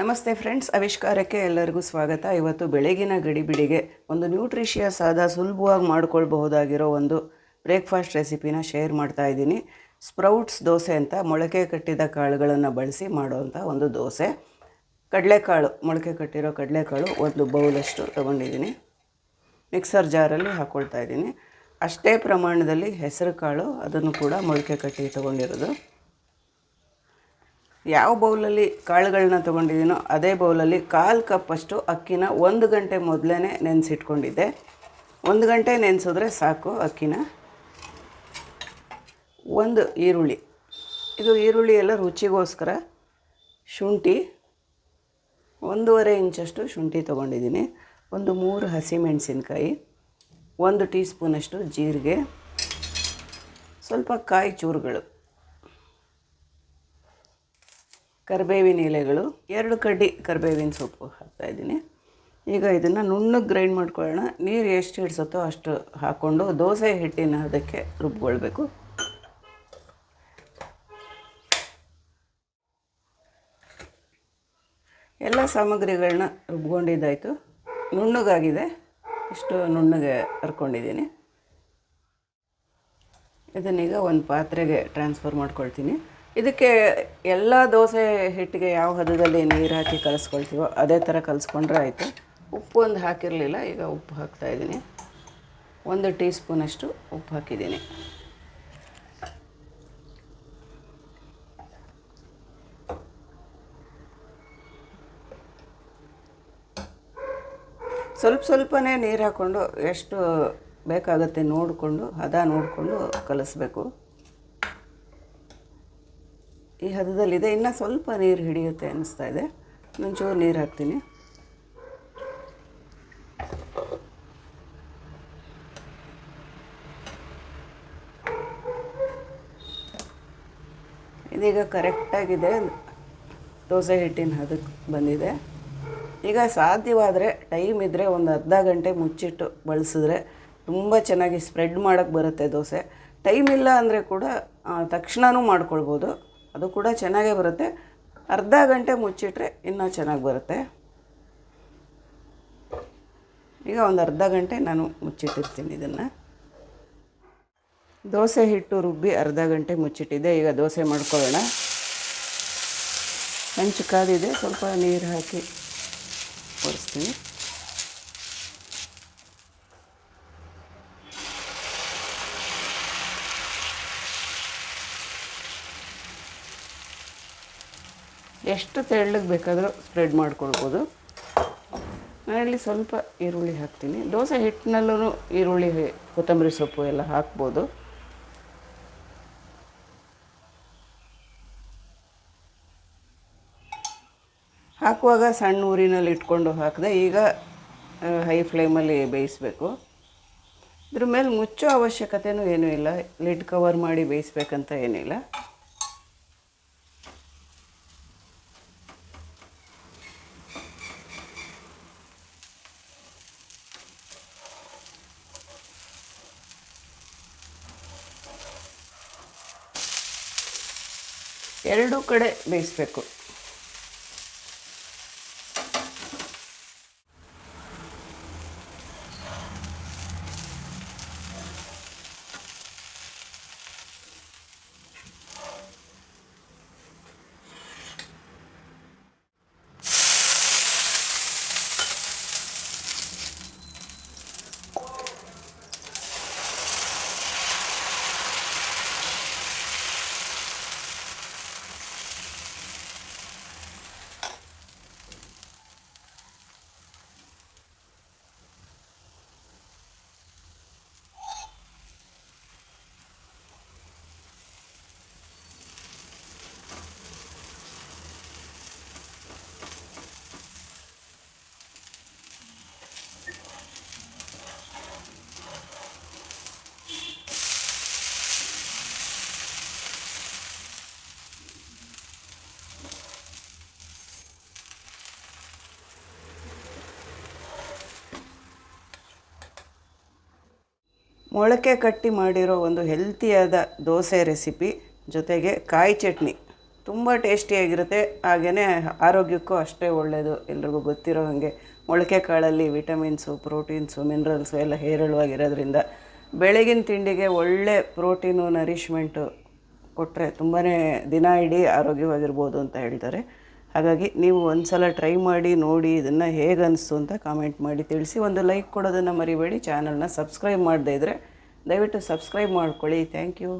ನಮಸ್ತೆ ಫ್ರೆಂಡ್ಸ್ ಆವಿಷ್ಕಾರಕ್ಕೆ ಎಲ್ಲರಿಗೂ ಸ್ವಾಗತ. ಇವತ್ತು ಬೆಳಗಿನ ಗಡಿಬಿಡಿಗೆ ಒಂದು ನ್ಯೂಟ್ರಿಷಿಯಸ್ ಆದ ಸುಲಭವಾಗಿ ಮಾಡ್ಕೊಳ್ಬಹುದಾಗಿರೋ ಒಂದು ಬ್ರೇಕ್ಫಾಸ್ಟ್ ರೆಸಿಪಿನ ಶೇರ್ ಮಾಡ್ತಾ ಇದ್ದೀನಿ. ಸ್ಪ್ರೌಟ್ಸ್ ದೋಸೆ ಅಂತ ಮೊಳಕೆ ಕಟ್ಟಿದ ಕಾಳುಗಳನ್ನು ಬಳಸಿ ಮಾಡುವಂಥ ಒಂದು ದೋಸೆ. ಕಡಲೆಕಾಳು, ಮೊಳಕೆ ಕಟ್ಟಿರೋ ಕಡಲೆಕಾಳು ಒಂದು ಬೌಲಷ್ಟು ತೊಗೊಂಡಿದ್ದೀನಿ. ಮಿಕ್ಸರ್ ಜಾರಲ್ಲಿ ಹಾಕ್ಕೊಳ್ತಾ ಇದ್ದೀನಿ. ಅಷ್ಟೇ ಪ್ರಮಾಣದಲ್ಲಿ ಹೆಸರು ಕಾಳು ಅದನ್ನು ಕೂಡ ಮೊಳಕೆ ಕಟ್ಟಿ ತೊಗೊಂಡಿರೋದು. ಯಾವ ಬೌಲಲ್ಲಿ ಕಾಳುಗಳನ್ನ ತೊಗೊಂಡಿದ್ದೀನೋ ಅದೇ ಬೌಲಲ್ಲಿ ಕಾಲು ಕಪ್ಪಷ್ಟು ಅಕ್ಕಿನ ಒಂದು ಗಂಟೆ ಮೊದಲೇ ನೆನೆಸಿಟ್ಕೊಂಡಿದ್ದೆ. ಒಂದು ಗಂಟೆ ನೆನೆಸಿದ್ರೆ ಸಾಕು ಅಕ್ಕಿನ. ಒಂದು ಈರುಳ್ಳಿ. ಇದು ಈರುಳ್ಳಿ ಎಲ್ಲ ರುಚಿಗೋಸ್ಕರ ಶುಂಠಿ, ಒಂದೂವರೆ ಇಂಚಷ್ಟು ಶುಂಠಿ ತೊಗೊಂಡಿದ್ದೀನಿ. ಒಂದು ಮೂರು ಹಸಿಮೆಣಸಿನ್ಕಾಯಿ, ಒಂದು ಟೀ ಸ್ಪೂನಷ್ಟು ಜೀರಿಗೆ, ಸ್ವಲ್ಪ ಕಾಯಿ ಚೂರುಗಳು. ಕರಿಬೇವಿನ ಎಲೆಗಳು, ಎರಡು ಕಡ್ಡಿ ಕರಿಬೇವಿನ ಸೊಪ್ಪು ಹಾಕ್ತಾಯಿದ್ದೀನಿ ಈಗ ಇದನ್ನು ನುಣ್ಣಗೆ ಗ್ರೈಂಡ್ ಮಾಡ್ಕೊಳ್ಳೋಣ. ನೀರು ಎಷ್ಟು ಹಿಡ್ಸುತ್ತೋ ಅಷ್ಟು ಹಾಕ್ಕೊಂಡು ದೋಸೆ ಹಿಟ್ಟಿನ ಅದಕ್ಕೆ ರುಬ್ಕೊಳ್ಬೇಕು. ಎಲ್ಲ ಸಾಮಗ್ರಿಗಳನ್ನ ರುಬ್ಕೊಂಡಿದ್ದಾಯಿತು. ನುಣ್ಣಗಾಗಿದೆ. ಇಷ್ಟು ನುಣ್ಣಗೆ ಹರ್ಕೊಂಡಿದ್ದೀನಿ ಇದನ್ನೀಗ ಒಂದು ಪಾತ್ರೆಗೆ ಟ್ರಾನ್ಸ್ಫರ್ ಮಾಡ್ಕೊಳ್ತೀನಿ. ಇದಕ್ಕೆ ಎಲ್ಲ ದೋಸೆ ಹಿಟ್ಟಿಗೆ ಯಾವ ಹದದಲ್ಲಿ ನೀರು ಹಾಕಿ ಕಲಿಸ್ಕೊಳ್ತೀವೋ ಅದೇ ಥರ ಕಲಿಸ್ಕೊಂಡ್ರೆ ಆಯಿತು. ಉಪ್ಪು ಒಂದು ಹಾಕಿರಲಿಲ್ಲ, ಈಗ ಉಪ್ಪು ಹಾಕ್ತಾಯಿದ್ದೀನಿ ಒಂದು ಟೀ ಸ್ಪೂನಷ್ಟು ಉಪ್ಪು ಹಾಕಿದ್ದೀನಿ. ಸ್ವಲ್ಪ ಸ್ವಲ್ಪನೇ ನೀರು ಹಾಕ್ಕೊಂಡು ಎಷ್ಟು ಬೇಕಾಗುತ್ತೆ ನೋಡಿಕೊಂಡು, ಹದ ನೋಡಿಕೊಂಡು ಕಲಿಸ್ಬೇಕು. ಈ ಹದದಲ್ಲಿದೆ. ಇನ್ನೂ ಸ್ವಲ್ಪ ನೀರು ಹಿಡಿಯುತ್ತೆ ಅನ್ನಿಸ್ತಾ ಇದೆ. ಒಂಚೂರು ನೀರು ಹಾಕ್ತೀನಿ. ಇದೀಗ ಕರೆಕ್ಟಾಗಿದೆ ದೋಸೆ ಹಿಟ್ಟಿನ ಹದಕ್ಕೆ ಬಂದಿದೆ. ಈಗ ಸಾಧ್ಯವಾದರೆ ಟೈಮ್ ಇದ್ದರೆ ಒಂದು ಅರ್ಧ ಗಂಟೆ ಮುಚ್ಚಿಟ್ಟು ಬಳಸಿದ್ರೆ ತುಂಬ ಚೆನ್ನಾಗಿ ಸ್ಪ್ರೆಡ್ ಮಾಡೋಕ್ಕೆ ಬರುತ್ತೆ ದೋಸೆ. ಟೈಮ್ ಇಲ್ಲ ಅಂದರೆ ಕೂಡ ತಕ್ಷಣವೂ ಮಾಡ್ಕೊಳ್ಬೋದು. ಅದು ಕೂಡ ಚೆನ್ನಾಗೇ ಬರುತ್ತೆ. ಅರ್ಧ ಗಂಟೆ ಮುಚ್ಚಿಟ್ರೆ ಇನ್ನೂ ಚೆನ್ನಾಗಿ ಬರುತ್ತೆ. ಈಗ ಒಂದು ಅರ್ಧ ಗಂಟೆ ನಾನು ಮುಚ್ಚಿಟ್ಟಿರ್ತೀನಿ ಇದನ್ನು. ದೋಸೆ ಹಿಟ್ಟು ರುಬ್ಬಿ ಅರ್ಧ ಗಂಟೆ ಮುಚ್ಚಿಟ್ಟಿದ್ದೆ ಈಗ ದೋಸೆ ಮಾಡ್ಕೊಳ್ಳೋಣ. ಹಂಚು ಕಾದಿದೆ. ಸ್ವಲ್ಪ ನೀರು ಹಾಕಿ ಒರೆಸ್ತೀನಿ. ಎಷ್ಟು ತೆಳ್ಳಗೆ ಬೇಕಾದರೂ ಸ್ಪ್ರೆಡ್ ಮಾಡ್ಕೊಳ್ಬೋದು. ನಾನಿಲ್ಲಿ ಸ್ವಲ್ಪ ಈರುಳ್ಳಿ ಹಾಕ್ತೀನಿ. ದೋಸೆ ಹಿಟ್ಟಿನಲ್ಲೂ ಈರುಳ್ಳಿ, ಕೊತ್ತಂಬರಿ ಸೊಪ್ಪು ಎಲ್ಲ ಹಾಕ್ಬೋದು. ಹಾಕುವಾಗ ಸಣ್ಣ ಊರಿನಲ್ಲಿ ಇಟ್ಕೊಂಡು ಹಾಕಿದೆ, ಈಗ ಹೈ ಫ್ಲೇಮಲ್ಲಿ ಬೇಯಿಸಬೇಕು. ಇದ್ರ ಮೇಲೆ ಮುಚ್ಚೋ ಅವಶ್ಯಕತೆಯೂ ಏನೂ ಇಲ್ಲ. ಲಿಡ್ ಕವರ್ ಮಾಡಿ ಬೇಯಿಸ್ಬೇಕಂತ ಏನಿಲ್ಲ. ಎರಡೂ ಕಡೆ ಬೇಯಿಸ್ಬೇಕು. ಮೊಳಕೆ ಕಟ್ಟಿ ಮಾಡಿರೋ ಒಂದು ಹೆಲ್ತಿಯಾದ ದೋಸೆ ರೆಸಿಪಿ ಜೊತೆಗೆ ಕಾಯಿ ಚಟ್ನಿ. ತುಂಬ ಟೇಸ್ಟಿಯಾಗಿರುತ್ತೆ. ಹಾಗೆಯೇ ಆರೋಗ್ಯಕ್ಕೂ ಅಷ್ಟೇ ಒಳ್ಳೆಯದು ಎಲ್ರಿಗೂ ಗೊತ್ತಿರೋ ಹಾಗೆ ಮೊಳಕೆ ಕಾಳಲ್ಲಿ ವಿಟಮಿನ್ಸು, ಪ್ರೋಟೀನ್ಸು, ಮಿನರಲ್ಸು ಎಲ್ಲ ಹೇರಳವಾಗಿರೋದ್ರಿಂದ ಬೆಳಗಿನ ತಿಂಡಿಗೆ ಒಳ್ಳೆ ಪ್ರೋಟೀನು, ನರಿಷ್ಮೆಂಟು ಕೊಟ್ಟರೆ ತುಂಬಾ ದಿನ ಇಡೀ ಆರೋಗ್ಯವಾಗಿರ್ಬೋದು ಅಂತ ಹೇಳ್ತಾರೆ. ಹಾಗಾಗಿ ನೀವು ಒಂದು ಸಲ ಟ್ರೈ ಮಾಡಿ ನೋಡಿ ಇದನ್ನು ಹೇಗೆ ಅನಿಸ್ತು ಅಂತ ಕಾಮೆಂಟ್ ಮಾಡಿ ತಿಳಿಸಿ. ಒಂದು ಲೈಕ್ ಕೊಡೋದನ್ನು ಮರಿಬೇಡಿ. ಚಾನಲ್ನ ಸಬ್ಸ್ಕ್ರೈಬ್ ಮಾಡದೇ ಇದ್ದರೆ ದಯವಿಟ್ಟು ಸಬ್ಸ್ಕ್ರೈಬ್ ಮಾಡ್ಕೊಳ್ಳಿ. Thank you